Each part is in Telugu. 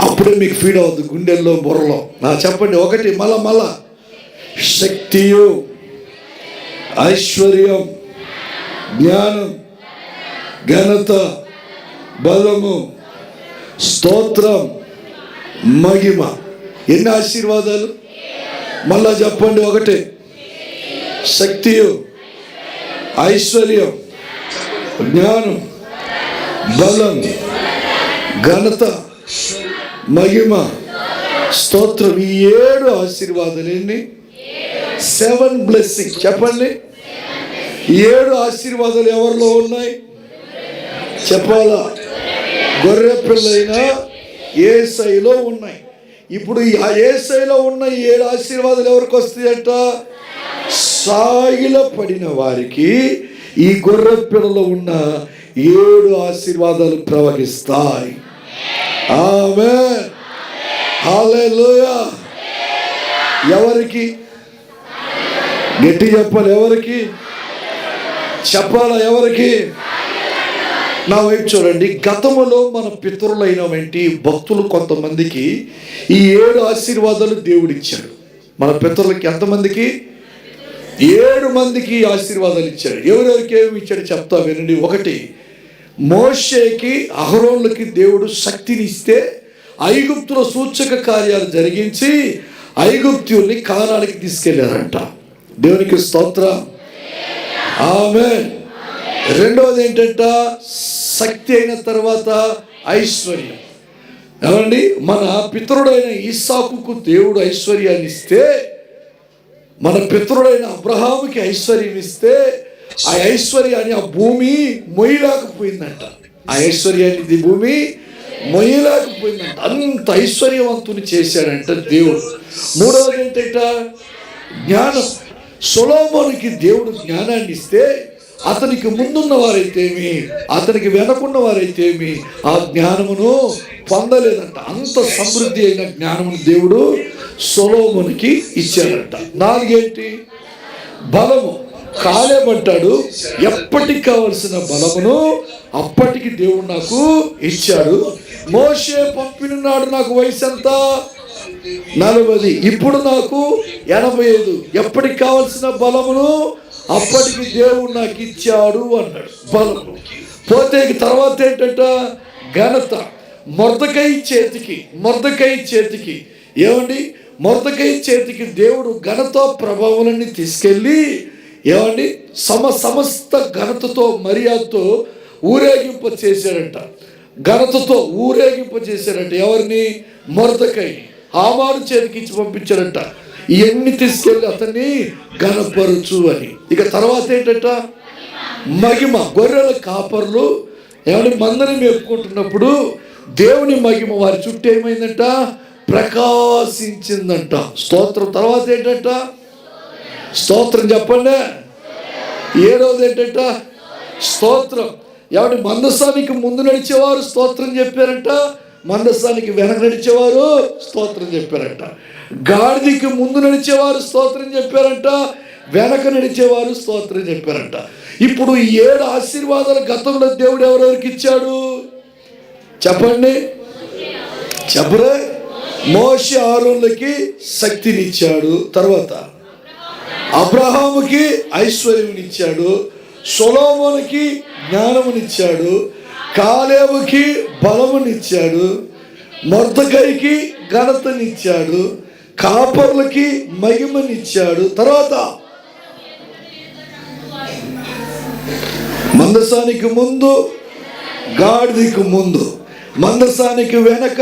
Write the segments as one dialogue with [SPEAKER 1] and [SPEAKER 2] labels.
[SPEAKER 1] అప్పుడే మీకు ఫీడ్ అవుతుంది గుండెల్లో బుర్రలో. నా చెప్పండి ఒకటి మళ్ళా మళ్ళా శక్తియు ఐశ్వర్యం జ్ఞానం ఘనత బలము స్తోత్రం మహిమ. ఎన్ని ఆశీర్వాదాలు? మళ్ళా చెప్పండి ఒకటి. శక్తియు ఐశ్వర్యం జ్ఞానం బలం ఘనత మహిమ. స్తోత్రం. ఈ ఏడు ఆశీర్వాదాలేండి సెవెన్ బ్లెస్సింగ్ చెప్పండి. ఏడు ఆశీర్వాదాలు ఎవరిలో ఉన్నాయి? చెప్పాలా? గొర్రె పిల్లైన ఏసైలో ఉన్నాయి. ఇప్పుడు ఆ ఏసైలో ఉన్న ఏడు ఆశీర్వాదాలు ఎవరికి వస్తాయంట? సాగిల పడిన వారికి. ఈ గొర్రె పిల్లలో ఉన్న ఏడు ఆశీర్వాదాలు ప్రవహిస్తాయి. ఆమె హల్లెలూయా. ఎవరికి? గట్టి చెప్పాలి ఎవరికి? చెప్పాలా ఎవరికి? నా వైపు చూడండి. గతములో మన పితరులైన వంటి భక్తులు కొంతమందికి ఈ ఏడు ఆశీర్వాదాలు దేవుడిచ్చాడు. మన పితరులకి ఎంతమందికి? ఏడు మందికి ఆశీర్వాదాలు ఇచ్చాడు. ఎవరెవరికి ఏమి ఇచ్చాడు చెప్తా వినండి. ఒకటి మోషేకి అహరోన్లకి దేవుడు శక్తిని ఇస్తే ఐగుప్తుల సూచక కార్యాలు జరిగించి ఐగుప్తుల్ని కాలానికి తీసుకెళ్ళారంట. దేవునికి స్తోత్ర. ఆమె రెండవది ఏంటంట? శక్తి అయిన తర్వాత ఐశ్వర్యం. ఏమండి? మన పితరుడైన ఈసాకుకు దేవుడు ఐశ్వర్యాన్ని ఇస్తే మన పితరుడైన అబ్రహాముకి ఐశ్వర్యం ఇస్తే ఆ ఐశ్వర్యాన్ని ఆ భూమి మొయ్యలేకపోయిందంట. ఆ ఐశ్వర్యాన్ని భూమి మొయ్యలేకపోయిందంట. అంత ఐశ్వర్యవంతుని చేశాడంట దేవుడు. మూడవది ఏంటంట జ్ఞానం సొలోమోనికి దేవుడు జ్ఞానాన్ని ఇస్తే అతనికి ముందున్న వారైతేమి అతనికి వెనకున్న వారైతేమి ఆ జ్ఞానమును పొందలేదంట. అంత సమృద్ధి అయిన జ్ఞానమును దేవుడు సొలోమునికి ఇచ్చాడంట. నాలుగేంటి? బలము. కాలేమంటాడు ఎప్పటికి కావలసిన బలమును అప్పటికి దేవుడు నాకు ఇచ్చాడు. మోషే పంపిన నాడు నాకు వయసు ఎంత నలభై ఇప్పుడు నాకు ఎనభై ఐదు. ఎప్పటికి కావలసిన బలమును అప్పటికి దేవుడు నాకు ఇచ్చాడు అన్నాడు. బలము పోతే తర్వాత ఏంటంట? ఘనత. మొరదకై చేతికి మొరదకై చేతికి. ఏమండి? మొరదకై చేతికి దేవుడు ఘనత ప్రభావాలన్నీ తీసుకెళ్ళి ఏమండి? సమ సమస్త ఘనతతో మర్యాదతో ఊరేగింప చేశాడంట. ఘనతతో ఊరేగింప చేశాడంట. ఎవరిని? మొరదకై. ఆమాను చేతికి ఇచ్చి పంపించాడంట. ఇవన్నీ తీసుకెళ్ళి అతన్ని గనపరచు అని. ఇక తర్వాత ఏంటంట? మహిమ. గొర్రెల కాపర్లు. ఏమని మందని మేపుకుంటున్నప్పుడు దేవుని మహిమ వారి చుట్టూ ఏమైందంట? ప్రకాశించిందంట. స్తోత్రం. తర్వాత ఏంటంట? స్తోత్రం చెప్పండి. ఏడవది ఏంటంట? స్తోత్రం. ఎవరి మందసానికి ముందు నడిచేవారు స్తోత్రం చెప్పారంట. మందస్థానికి వెనక నడిచేవారు స్తోత్రం చెప్పారంట. గాడిదికి ముందు నడిచేవారు స్తోత్రం చెప్పారంట. వెనక నడిచేవారు స్తోత్రం చెప్పారంట. ఇప్పుడు ఈ ఏడు ఆశీర్వాదాల గతంలో దేవుడు ఎవరెవరికి ఇచ్చాడు? చెప్పండి. చెప్పరే. మోష ఆరులకి శక్తినిచ్చాడు తర్వాత అబ్రహాముకి ఐశ్వర్యమునిచ్చాడు సొలోమోనికి జ్ఞానమునిచ్చాడు. కాలేవుకి బలమునిచ్చాడు మొర్దకైకి ఘనతనిచ్చాడు కాపర్లకి మహిమనిచ్చాడు. తర్వాత మందసానికి ముందు గాడిదికి ముందు. మందసానికి వెనక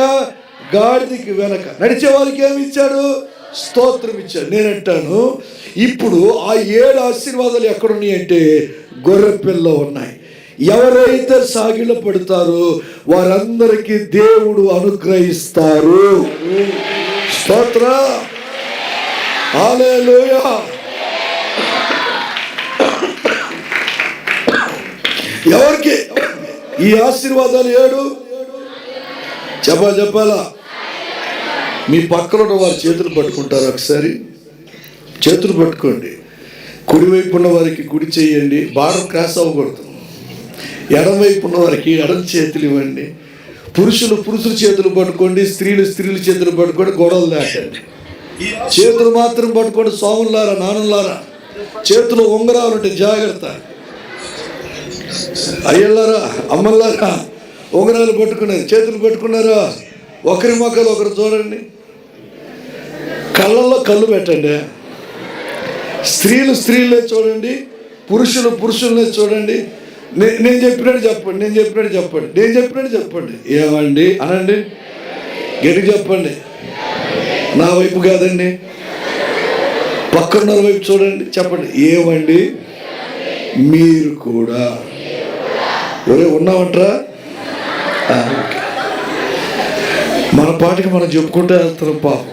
[SPEAKER 1] గాడిదికి వెనక. నడిచే వాళ్ళకి ఏమి ఇచ్చాడు స్తోత్రం ఇచ్చాడు నేనంటాను ఇప్పుడు ఆ ఏడు ఆశీర్వాదాలు ఎక్కడున్నాయి అంటే గొర్రె పిల్ల ఉన్నాయి. ఎవరైతే సాగిల పడతారో వారందరికీ దేవుడు అనుగ్రహిస్తారు. స్తోత్ర. హల్లెలూయా. ఎవరికి? ఈ ఆశీర్వాదాలు ఏడు? చెప్పా చెప్పాలా? మీ పక్కన ఉన్న వారి చేతులు పట్టుకుంటారు ఒకసారి? చేతులు పట్టుకోండి. కుడివైపు ఉన్న వారికి గుడి చేయండి. బార్డర్ క్రాస్ అవ్వకూడదు. ఎడమవైపు ఉన్న వారికి ఎడం చేతులు ఇవ్వండి. పురుషులు పురుషుల చేతులు పట్టుకోండి స్త్రీలు స్త్రీల చేతులు పట్టుకోండి గొడవలు దాటండి. చేతులు మాత్రం పట్టుకోండి సోములారా నానులారా చేతులు ఉంగరాలు ఉంటే జాగ్రత్త. అయ్యల్లారా అమ్మల్లారా ఉంగరాలు పట్టుకున్నారు చేతులు పట్టుకున్నారా? ఒకరి మొక్కలు ఒకరు చూడండి. కళ్ళల్లో కళ్ళు పెట్టండి. స్త్రీలు స్త్రీలే చూడండి పురుషులు పురుషులనే చూడండి. నేను చెప్పినట్టు చెప్పండి నేను చెప్పినట్టు చెప్పండి. నేను చెప్పినట్టు చెప్పండి. ఏమండి? అనండి? గట్టి చెప్పండి. నా వైపు కాదండి. పక్కన వైపు చూడండి చెప్పండి. ఏమండి? మీరు కూడా. ఒరే ఉన్నామంటారా ఓకే. మన పాటికి మనం చెప్పుకుంటూ వెళ్తున్నాం పాపం.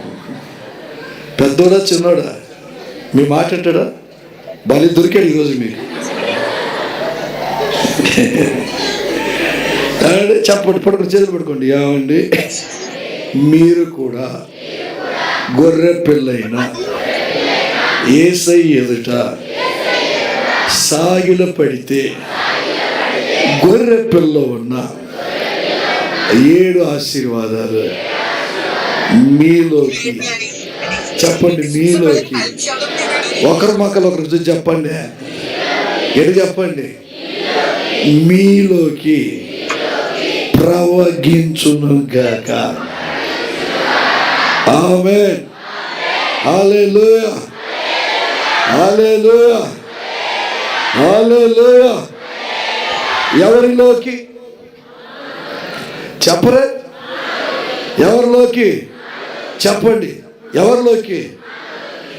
[SPEAKER 1] పెద్దోడా చిన్నోడా? మీ మాట అంటాడా బలి దొరికాడు ఈరోజు మీకు. చెప్పండి పడుకుని చేతులు పడుకోండి. ఏమండి? మీరు కూడా గొర్రె పిల్లైన ఏసై ఎదుట సాగిల పడితే గొర్రె పిల్ల ఉన్న ఏడు ఆశీర్వాదాలు మీలోకి చెప్పండి మీలోకి. ఒకరి మొక్కలు ఒకరికి చూసి చెప్పండి. ఎటు చెప్పండి? మీలోకి ప్రవగించునుగాక ఆమె హల్లెలూయా. హల్లెలూయా. హల్లెలూయా. ఎవరిలోకి? చెప్పరే. ఎవరిలోకి? చెప్పండి. ఎవరిలోకి?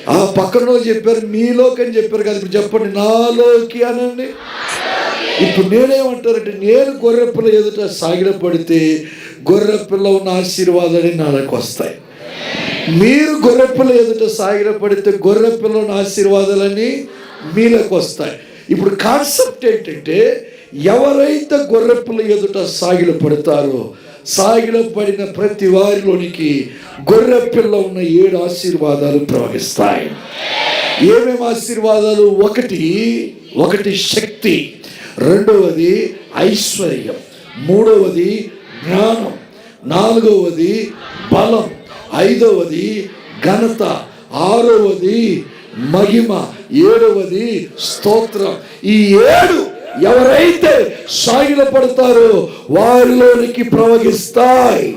[SPEAKER 1] ఆ పక్కన చెప్పారు మీలోకి అని చెప్పారు కదా ఇప్పుడు చెప్పండి నాలోకి అనండి. ఇప్పుడు నేనేమంటారంటే నేను గొర్రెపిల్ల ఎదుట సాగిల పడితే గొర్రెపిల్ల ఉన్న ఆశీర్వాదాలు నాకు వస్తాయి. మీరు గొర్రెపిల్ల ఎదుట సాగిల పడితే గొర్రెపిల్ల ఉన్న ఆశీర్వాదాలన్నీ మీలోకి వస్తాయి. ఇప్పుడు కాన్సెప్ట్ ఏంటంటే ఎవరైతే గొర్రెపిల్ల ఎదుట సాగిల పడతారో సాగిల పడిన ప్రతి వారిలోనికి గొర్రెపిల్ల ఉన్న ఏడు ఆశీర్వాదాలు ప్రవహిస్తాయి. ఏమేమి ఆశీర్వాదాలు? ఒకటి ఒకటి శక్తి. రెండవది ఐశ్వర్యం. మూడవది జ్ఞానం. నాలుగవది బలం. ఐదవది ఘనత. ఆరవది మహిమ. ఏడవది స్తోత్రం. ఈ ఏడు ఎవరైతే సాగిలపడతారో వారిలోనికి ప్రవహిస్తాయి.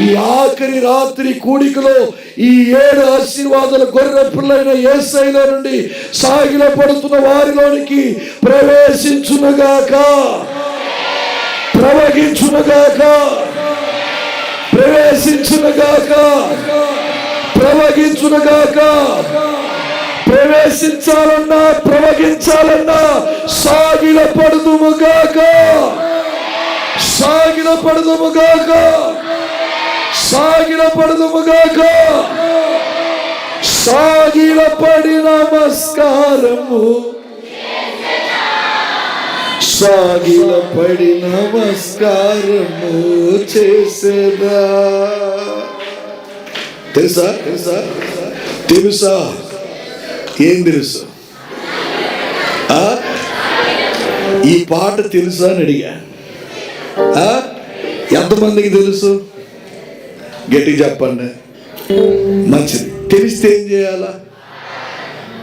[SPEAKER 1] ఈ ఆఖరి రాత్రి కూడికలో ఈ ఏడు ఆశీర్వాదాల గొర్రె పిల్లైన ఏసైలో నుండి సాగిల పడుతున్న వారిలోనికి ప్రవేశించునుగాక. ప్రవగించునుగాక ప్రవేశించునుగాక. ప్రవగించునుగాక ప్రవేశించాలన్నా ప్రవగించాలన్నా సాగిల పడుదుముగాక సాగిల పడుదుముగాక సాగిల సాగిలపడి నమస్కారము సాగిలపడి నమస్కారము చేసేదా. తెలుసా? తెలుసా? తెలుసా? ఏం తెలుసు? ఆ? ఈ పాట తెలుసా అని అడిగా. ఆ? ఎంతమందికి తెలుసు? గట్టిగా చెప్పండి. మంచిది. తెలిస్తే ఏం చేయాలా?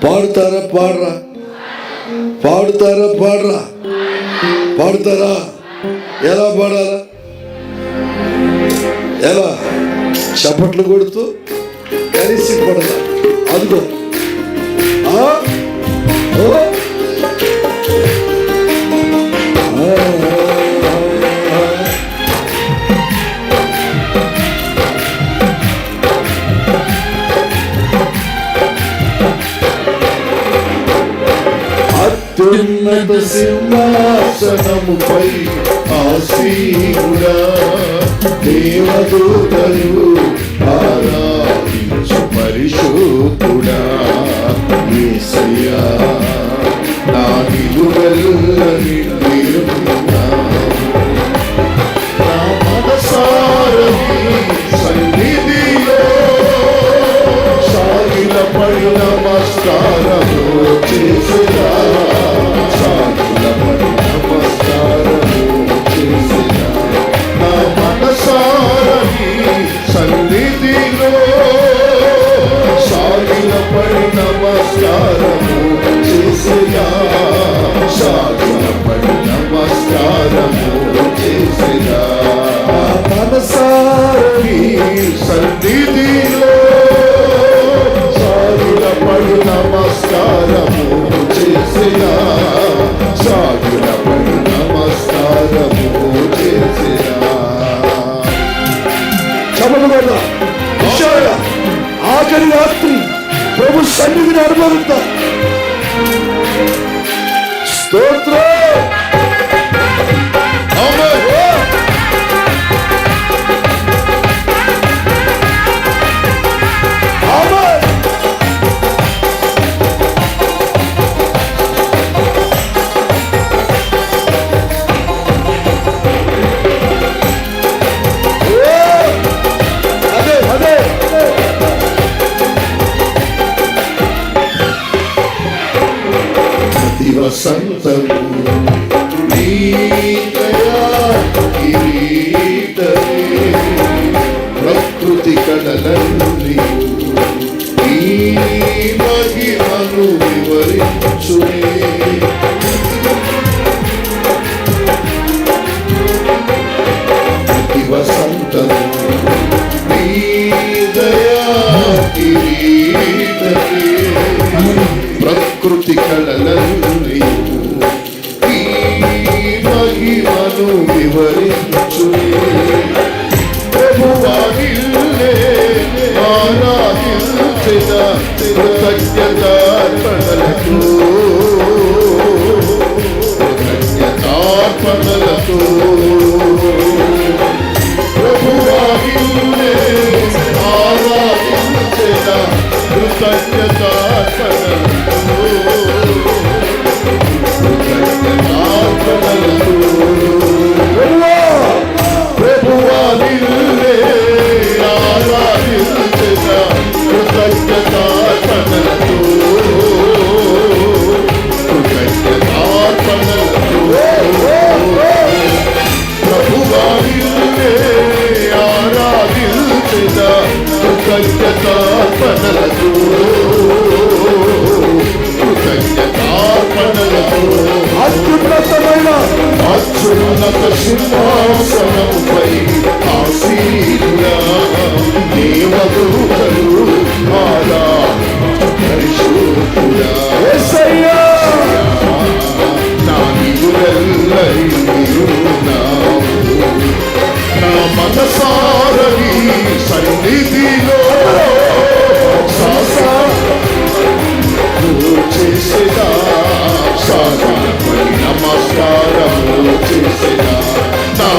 [SPEAKER 1] పాడుతారా పాడరా? పాడుతారా పాడరా? పాడుతారా? ఎలా పాడాలా? ఎలా? చప్పట్లు కొడుతూ కలిసి పడదా అదిగో. ఓ? అత్యున్నత సింహాసనముపై ఆసీనుడా దేవదూతలు ఆరాధించు పరిశోధుడా యేసయ్యా నా నిలువెల్ల গর্বরূপ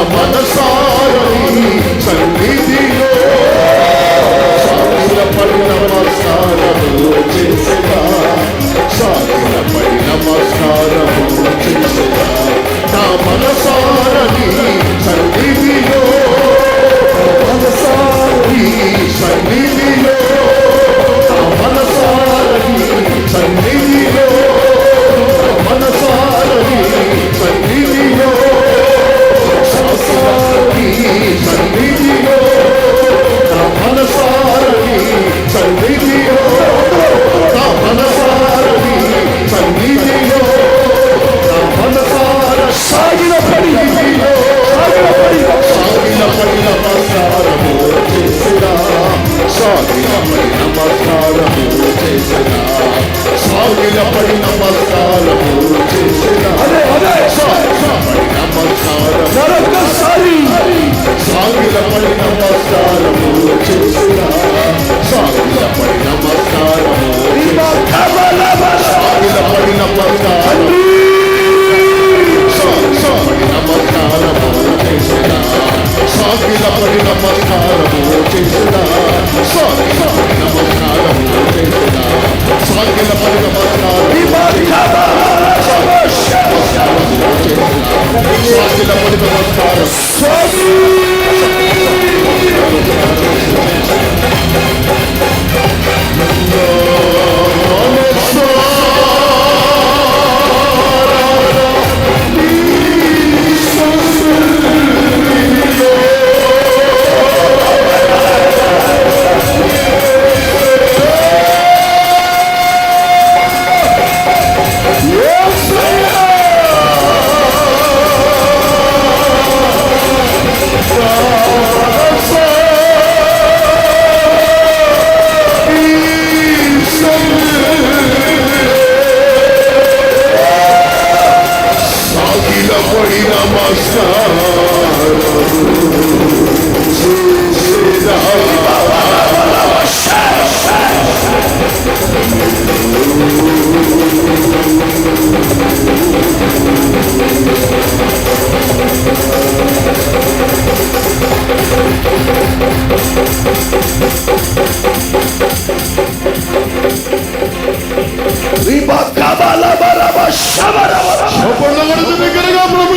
[SPEAKER 1] నా సాగిల সম্পূর্ণ করে তুমি কেন প্রভু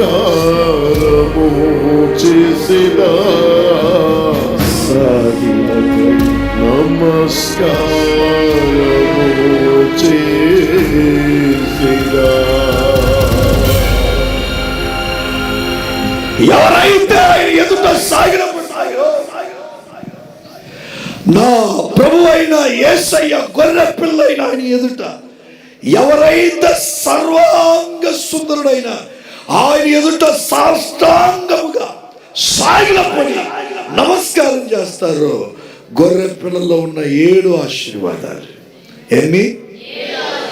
[SPEAKER 1] నమస్కారము
[SPEAKER 2] చేసేదా
[SPEAKER 1] సాగిలపడి నమస్కారము
[SPEAKER 2] చేసేదా
[SPEAKER 1] ఎవరైతే ఆయన ఎదుట సాగినప్పుడు నా ప్రభు అయిన ఏసయ్య గొర్రె పిల్లైన ఆయన ఎదుట ఎవరైతే సర్వాంగ సుందరుడైన ఆయన ఎదుట సాష్టాంగముగా సాగిలపడి నమస్కారం చేస్తారు. గొర్రె పిల్లల్లో ఉన్న ఏడు ఆశీర్వాదాలు. ఎన్ని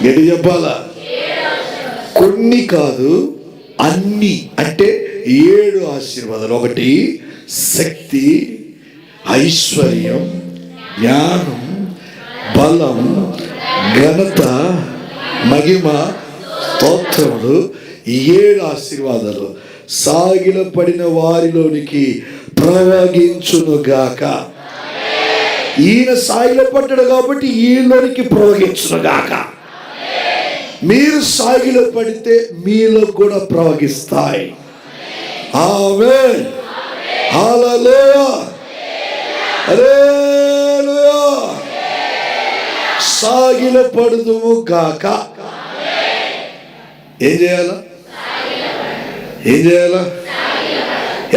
[SPEAKER 1] గడి చెప్పాలా కొన్ని కాదు అన్ని. అంటే ఏడు ఆశీర్వాదాలు. ఒకటి శక్తి ఐశ్వర్యం జ్ఞానం బలం ఘనత మహిమ స్తోత్రములు ఈ ఏడు ఆశీర్వాదాలు సాగిల పడిన వారిలోనికి ప్రవగించునుగాక ఈయన సాగిల పడ్డాడు కాబట్టి ఈలోనికి ప్రవగించునుగాక మీరు సాగిలో పడితే మీలో కూడా ప్రవగిస్తాయి ఆమె సాగిల పడుదుము గాక. ఏం చేయాలా? ఏం చేయాలా?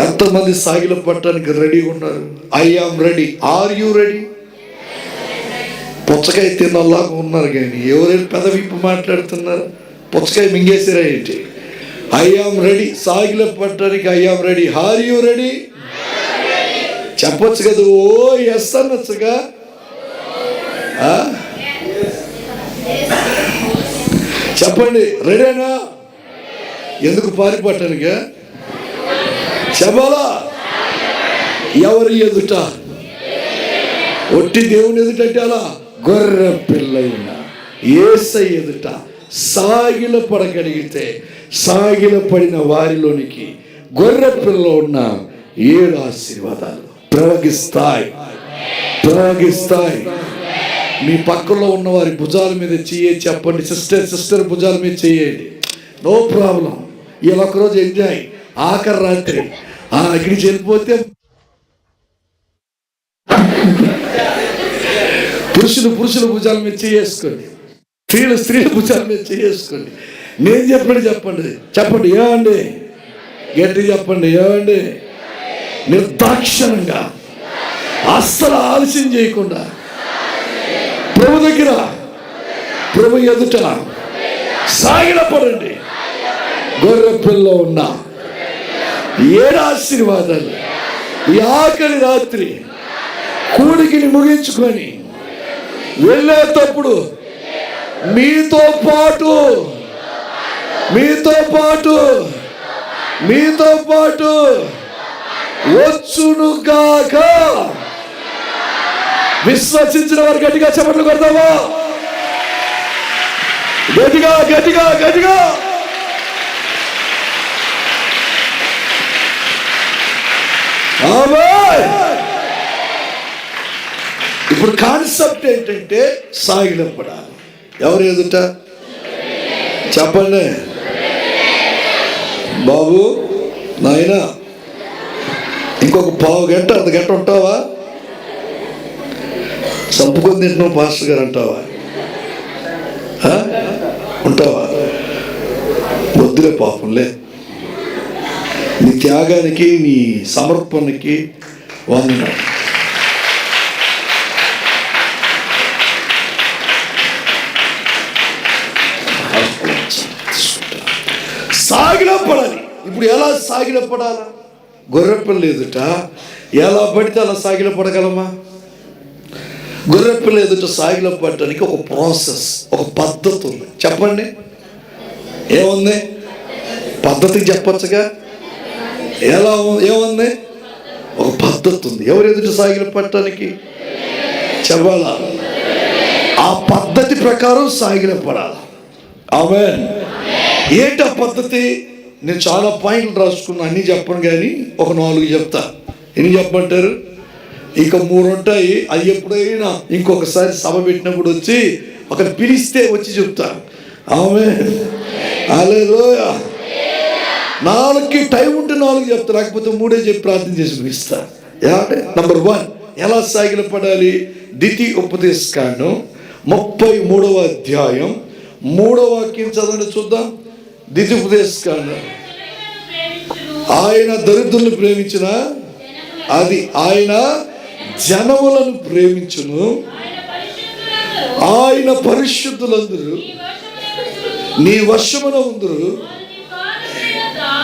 [SPEAKER 1] ఎంతమంది సాగిల పట్టడానికి రెడీగా ఉన్నారు? I am ready. Are you ready? పుచ్చకాయ తిన్నలాగా ఉన్నారు కానీ ఎవరైనా పెదవిప్పు మాట్లాడుతున్నారు? పుచ్చకాయ మింగేసిరా ఏంటి? I am ready. సాగిల పట్టడానికి I am ready. Are you ready? చెప్పొచ్చు కదా. ఓ ఎస్ అనొచ్చుగా. చెప్పండి. రెడీనా? ఎందుకు పారిపట్టానుగా శబలా ఎవరి ఎదుట? ఒట్టి దేవుని ఎదుట అంటే అలా గొర్రె పిల్లైన ఏసై ఎదుట. సాగిల పడగలిగితే సాగిల పడిన వారిలోనికి గొర్రె పిల్ల ఉన్న ఏడు ఆశీర్వాదాలు. ప్రవగిస్తాయి. ప్రవగిస్తాయి. మీ పక్కలో ఉన్న వారి భుజాల మీద చెయ్యి చెప్పండి సిస్టర్ సిస్టర్ భుజాల మీద చెయ్యండి. No problem. ఇలా ఒకరోజు ఎంజాయ్. ఆఖరి రాత్రి. ఆ అక్కడికి వెళ్ళిపోతే పురుషులు పురుషుల భుజాల మీద చేసుకోండి స్త్రీలు స్త్రీల భుజాల మీద చేసుకోండి నేను చెప్పండి చెప్పండి. చెప్పండి ఏమండి? గట్టి చెప్పండి ఏమండి? నిర్దాక్షణంగా అస్సలు ఆలస్యం చేయకుండా. ప్రభు దగ్గర ప్రభు ఎదుట సాగిన పడండి గొర్రె పిల్ల ఉన్న. ఏడు ఆశీర్వాదాలు? ఈ ఆఖరి రాత్రి కూడికిని ముగించుకొని వెళ్ళేటప్పుడు మీతో పాటు మీతో పాటు మీతో పాటు వచ్చునుగాక విశ్వసించిన వారు గట్టిగా చెప్పట్లు కొడతావా? గట్టిగా గట్టిగా గట్టిగా ఆమేన్. ఇప్పుడు కాన్సెప్ట్ ఏంటంటే సాగిలపడాలి ఎవరు ఎదుట? చెప్పండి. బాబు నాయన ఇంకొక పావు గంట అర్ధ గంట ఉంటావా? చంపుకొని తింటున్నావు మాస్టర్ గారు అంటావా? ఉంటావా? వద్దులే పాపంలే నీ త్యాగానికి మీ సమర్పణకి వంద సాగిన పడాలి ఇప్పుడు ఎలా సాగిన పడాలా? గొర్రెప్పలు లేదుట. ఎలా పడితే అలా సాగిన పడగలమా? గొర్రెప్పం ఎదుట సాగిన పడటానికి ఒక ప్రాసెస్ ఒక పద్ధతి ఉంది. చెప్పండి. ఏముంది? పద్ధతి చెప్పచ్చుగా? ఎలా ఏముంది ఒక పద్ధతి ఉంది. ఎవరు ఎదుటి సాగిల చెప్పాలా? ఆ పద్ధతి ప్రకారం సాగిన పడాలి. ఆమె ఏంటి ఆ పద్ధతి? నేను చాలా పాయింట్లు రాసుకున్నా. అన్నీ చెప్పను కానీ ఒక నాలుగు చెప్తా. ఎన్ని చెప్పమంటారు? ఇక మూడు ఉంటాయి అవి ఎప్పుడైనా ఇంకొకసారి సభ పెట్టినప్పుడు వచ్చి ఒక పిలిస్తే వచ్చి చెప్తా ఆమె అలే నాలుగుకి టైం ఉంటే నాలుగు చెప్తా లేకపోతే మూడే చెప్పి ప్రార్థన చేసి ముగిస్తా. ఏమంటే నంబర్ వన్ ఎలా సాగిల పడాలి? దితి ఉపదేశకాండం ముప్పై మూడవ అధ్యాయం. మూడవ వాక్యం చదవండి చూద్దాం. దితి ఉపదేశకాండం. ఆయన దరిద్రులను ప్రేమించిన అది ఆయన జనములను ప్రేమించును. ఆయన పరిశుద్ధులందరూ నీ వర్షమున ఉందరు.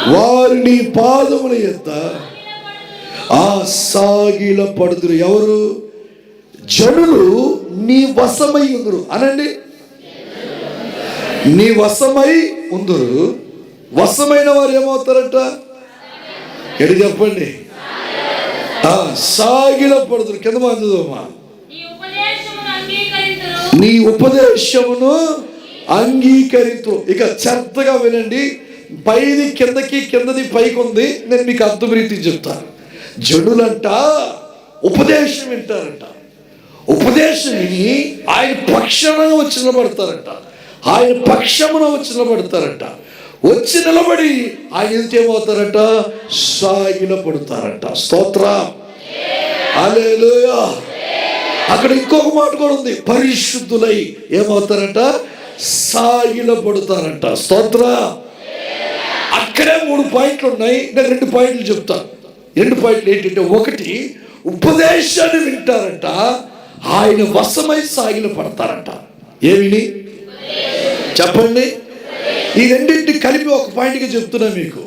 [SPEAKER 1] వారు నీ పాదముల ఎత్త ఆ సాగిల పడుదురు ఎవరు? జనులు నీ వశమై ఉందరు. అనండి. నీ వశమై ఉందరు. వశమైన వారు ఏమవుతారట? ఎడి చెప్పండి? ఆ సాగిల పడుదురు. కింద మందుదమ్మా నీ ఉపదేశమును అంగీకరించు ఇక శ్రద్ధగా వినండి. పైది కిందకి కిందది పైకి ఉంది నేను మీకు అర్థం చెప్తాను. జనులంట ఉపదేశం వింటారంట. ఉపదేశం విని ఆయన పక్షాన వచ్చి నిలబడతారంట. ఆయన పక్షమున వచ్చి నిలబడతారంట. వచ్చి నిలబడి ఆయన ఎదుట ఏమవుతారంట? సాగిల పడుతారంట. స్తోత్ర. అలేలుయా అక్కడ ఇంకొక మాట కూడా ఉంది. పరిశుద్ధులై ఏమవుతారంట? సాగిల పడతారంట. స్తోత్ర. అక్కడే మూడు పాయింట్లు ఉన్నాయి. నేను రెండు పాయింట్లు చెప్తాను రెండు పాయింట్లు ఏంటంటే ఒకటి ఉపదేశాన్ని వింటారంట. ఆయన వశమై సాగిన పడతారంట. ఏమిని? చెప్పండి. ఈ రెండింటిని కలిపి ఒక పాయింట్గా చెప్తున్నా మీకు.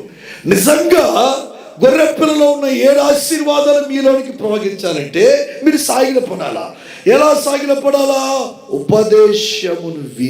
[SPEAKER 1] నిజంగా గొర్రె పిల్లలో ఉన్న ఏడు ఆశీర్వాదాలు మీలోనికి ప్రవహించాలంటే మీరు సాగిల పడాలా ఎలా సాగిల పడాలా ఉపదేశమును